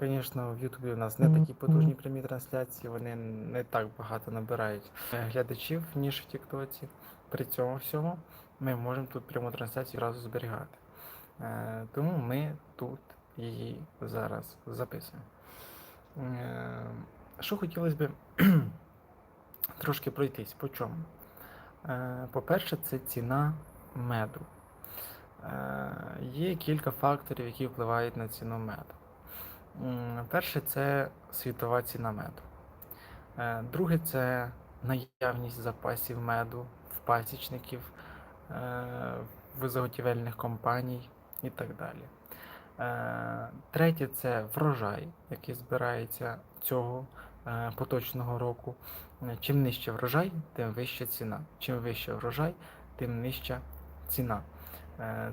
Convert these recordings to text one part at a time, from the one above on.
Звісно, в Ютубі у нас не такі потужні прямі трансляції, вони не так багато набирають е, глядачів, ніж в Тіктоці. При цьому всьому ми можемо тут пряму трансляцію одразу зберігати. Е, Тому ми тут її зараз записуємо. Е, Що хотілося б трошки пройтись. По чому? Е, По-перше, це ціна меду. Е, Є кілька факторів, які впливають на ціну меду. Перше це світова ціна меду. Е, Друге це наявність запасів меду в пасічників, е, в заготівельних компаній і так далі. Е, Третє це врожай, який збирається цього поточного року. Чим нижче врожай, тим вища ціна. Чим вища врожай, тим нижча ціна.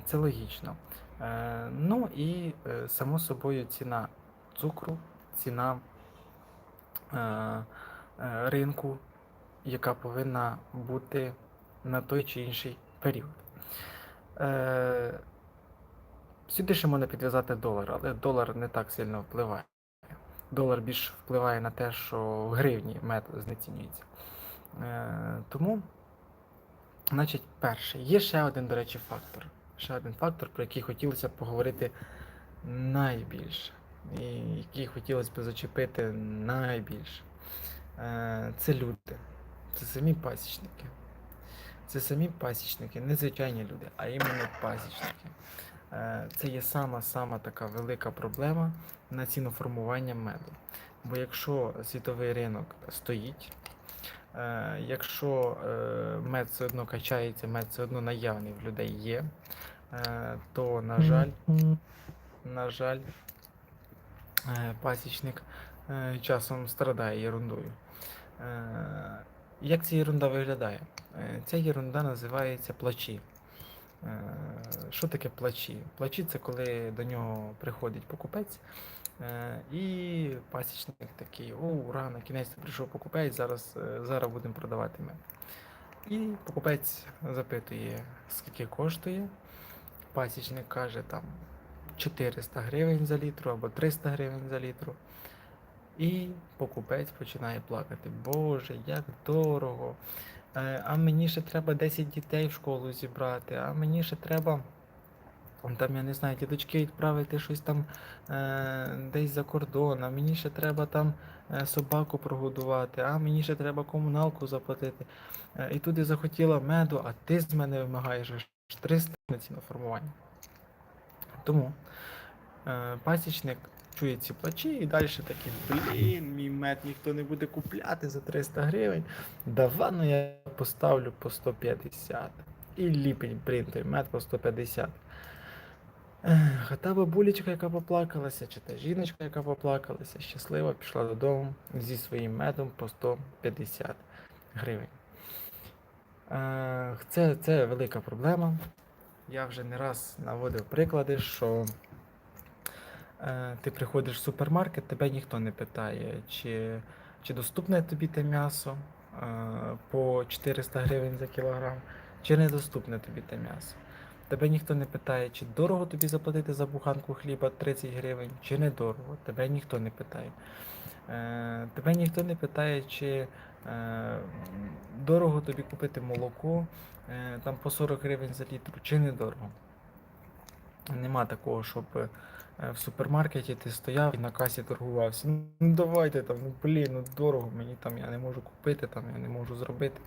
Це логічно. Ну і само собою ціна цукру, ціна е, е, ринку, яка повинна бути на той чи інший період. Е, Сюди ще можна підв'язати долар, але долар не так сильно впливає. Долар більш впливає на те, що в гривні мед знецінюється. Тому, значить, перше, є ще один, до речі, фактор. Ще один фактор, про який хотілося б поговорити найбільше. І який хотілося б зачепити найбільше. Е, Це люди. Це самі пасічники. Це самі пасічники, не звичайні люди, а іменно пасічники. Е, Це є сама-сама така велика проблема на ціноформування меду. Бо якщо світовий ринок стоїть, е, якщо мед все одно качається, мед все одно наявний в людей є, то, на жаль, на жаль, пасічник е, часом страдає ерундою. Е, Як ця ерунда виглядає? Е, Ця ерунда називається плачі. Е, Що таке плачі? Плачі це коли до нього приходить покупець, е, і пасічник такий, о, ура, на кінець прийшов покупець, зараз, е, зараз будемо продавати мед. І покупець запитує, скільки коштує. Пасічник каже там 400 гривень за літру або 300 гривень за літру. І покупець починає плакати. Боже, як дорого. Е, А мені ще треба 10 дітей в школу зібрати, а мені ще треба. Там, я не знаю, діточки відправити щось там е, десь за кордон, а мені ще треба там е, собаку прогодувати, а мені ще треба комуналку заплатити. Е, і туди захотіла меду, а ти з мене вимагаєш аж 300 на ціноформування. Тому е, пасічник чує ці плачі і далі такий, блін, мій мед ніхто не буде купляти за 300 гривень. Давай ну я поставлю по 150. І ліпень принтер, мед по 150. Ех, А та бабулечка, яка поплакалася, чи та жіночка, яка поплакалася, щаслива, пішла додому зі своїм медом по 150 гривень. Це, це велика проблема. Я вже не раз наводив приклади, що е, ти приходиш в супермаркет, тебе ніхто не питає, чи, чи доступне тобі те м'ясо е, по 400 гривень за кілограм, чи недоступне тобі те м'ясо. Тебе ніхто не питає, чи дорого тобі заплатити за буханку хліба 30 гривень, чи недорого. Тебе ніхто не питає. Е, тебе ніхто не питає, чи е, дорого тобі купити молоко е, там по 40 гривень за літр, чи недорого. Нема такого, щоб в супермаркеті ти стояв і на касі торгувався. Ну давайте там, ну блін, ну дорого, мені там я не можу купити, там я не можу зробити.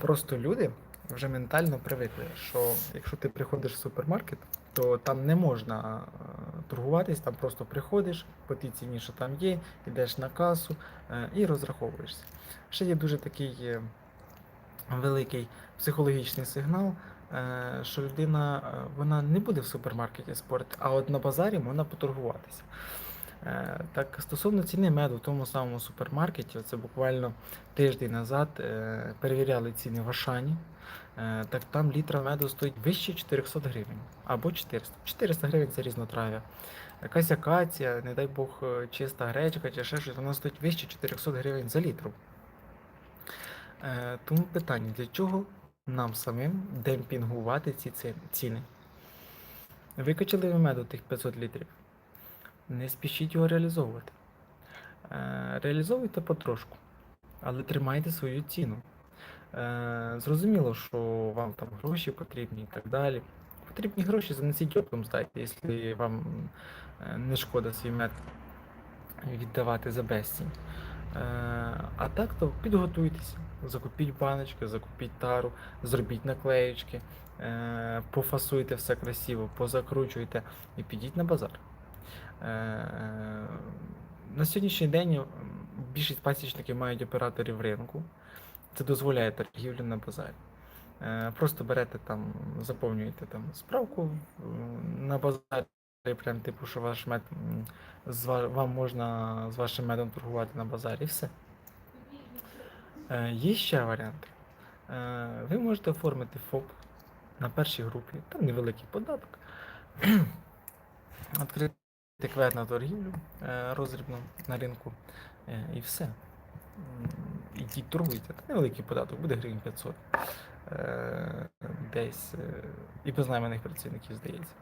Просто люди вже ментально привикли, що якщо ти приходиш в супермаркет, то там не можна торгуватись, там просто приходиш по тій ціні, що там є, йдеш на касу е, і розраховуєшся. Ще є дуже такий е, великий психологічний сигнал, е, що людина вона не буде в супермаркеті спорити, а от на базарі можна поторгуватися. Е, Так, стосовно ціни меду в тому самому супермаркеті, це буквально тиждень назад е, перевіряли ціни в Ашані. Е, Так там літра меду стоїть вище 400 гривень або 400. 400 гривень це різнотрав'я. Якась акація, не дай Бог, чиста гречка чи ще щось, вона стоїть вище 400 гривень за літру. Тому питання, для чого нам самим демпінгувати ці- ціни? Викачали ви меду тих 500 літрів. Не спішіть його реалізовувати. Е, Реалізовуйте потрошку, але тримайте свою ціну. Е, Зрозуміло, що вам там гроші потрібні і так далі. Потрібні гроші занесіть оптом здайте, якщо вам е, не шкода свій мед віддавати за безцінь. А так то підготуйтеся, закупіть баночки, закупіть тару, зробіть наклеєчки, пофасуйте все красиво, позакручуйте і підіть на базар. Е, На сьогоднішній день більшість пасічників мають операторів ринку. Це дозволяє торгівлю на базарі. Е, Просто берете там, заповнюєте там справку на базарі, прям типу, що ваш мед вам можна з вашим медом торгувати на базарі, все. Е, Є ще варіанти. Е, Ви можете оформити ФОП на першій групі, там невеликий податок. Відкрити квет на торгівлю е, роздрібну на ринку е, і все. М, Ідіть торгуйте. Та Невеликий податок, буде гривень 500. Е, Десь і без найманих працівників, здається.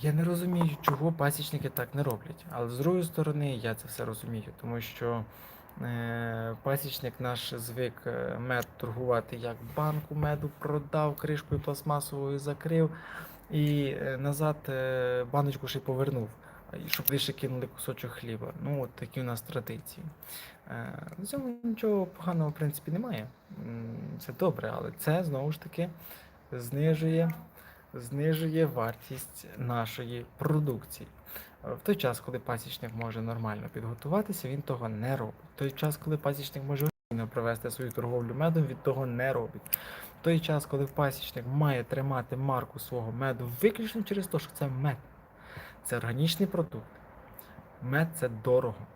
Я не розумію, чого пасічники так не роблять. Але з другої сторони, я це все розумію, тому що пасічник наш звик мед торгувати як банку меду продав, кришкою пластмасовою закрив і е, назад е, баночку ще й повернув, щоб лише кинули кусочок хліба. Ну, от такі у нас традиції. Е, В цьому нічого поганого, в принципі, немає. Це добре, але це знову ж таки знижує знижує вартість нашої продукції. В той час, коли пасічник може нормально підготуватися, він того не робить. В той час, коли пасічник може провести свою торговлю медом, він того не робить. В той час, коли пасічник має тримати марку свого меду виключно через те, що це мед. Це органічний продукт. Мед це дорого.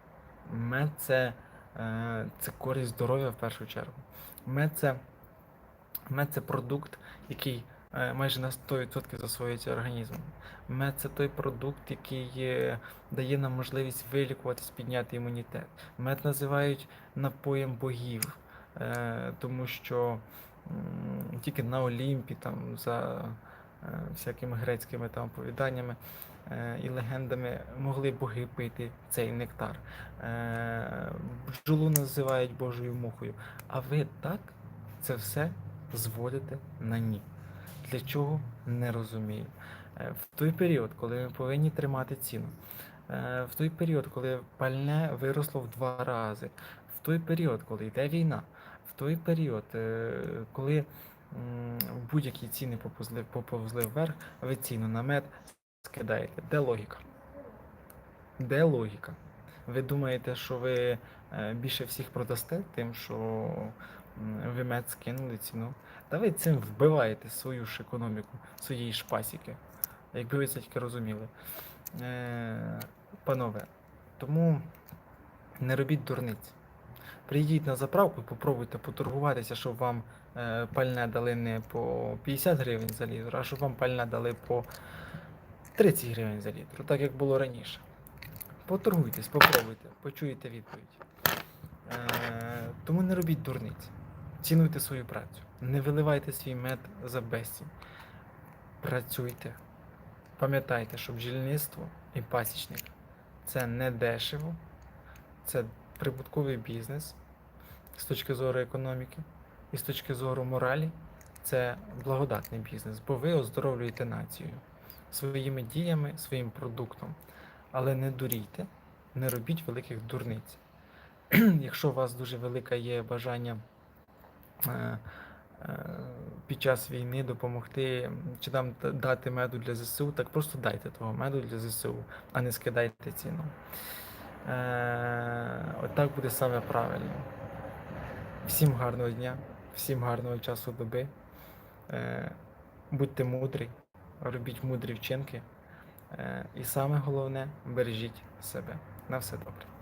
Мед це, е, це користь здоров'я в першу чергу. Мед це, мед це продукт, який е, майже на 100% засвоюється організмом. Мед це той продукт, який е, дає нам можливість вилікуватись, підняти імунітет. Мед називають напоєм богів, тому що тільки на Олімпі, там, за е, всякими грецькими там оповіданнями е, і легендами могли боги пити цей нектар. Е, Бджолу називають Божою мухою. А ви так це все зводите на ні. Для чого не розумію. В той період, коли ми повинні тримати ціну, в той період, коли пальне виросло в два рази, в той період, коли йде війна, той період, е, коли будь-які ціни поповзли, вверх, ви ціну на мед скидаєте. Де логіка? Де логіка? Ви думаєте, що ви е, більше всіх продасте тим, що ви мед скинули ціну? Та ви цим вбиваєте свою ж економіку, своєї ж пасіки. Якби ви це тільки розуміли. Е, панове, тому не робіть дурниць. Приїдіть на заправку попробуйте поторгуватися, щоб вам е, пальне дали не по 50 гривень за літр, а щоб вам пальне дали по 30 гривень за літр, так як було раніше. Поторгуйтесь, попробуйте, почуєте відповідь. Е, тому не робіть дурниць. Цінуйте свою працю. Не виливайте свій мед за безцінь. Працюйте. Пам'ятайте, що бджільництво і пасічник це не дешево, це прибутковий бізнес з точки зору економіки і з точки зору моралі. Це благодатний бізнес, бо ви оздоровлюєте націю своїми діями, своїм продуктом. Але не дурійте, не робіть великих дурниць. Якщо у вас дуже велике є бажання е, е, під час війни допомогти чи там дати меду для ЗСУ, так просто дайте того меду для ЗСУ, а не скидайте ціну. Е, Отак буде саме правильно. Всім гарного дня, всім гарного часу доби. Е, Будьте мудрі, робіть мудрі вчинки. Е, І саме головне бережіть себе. На все добре.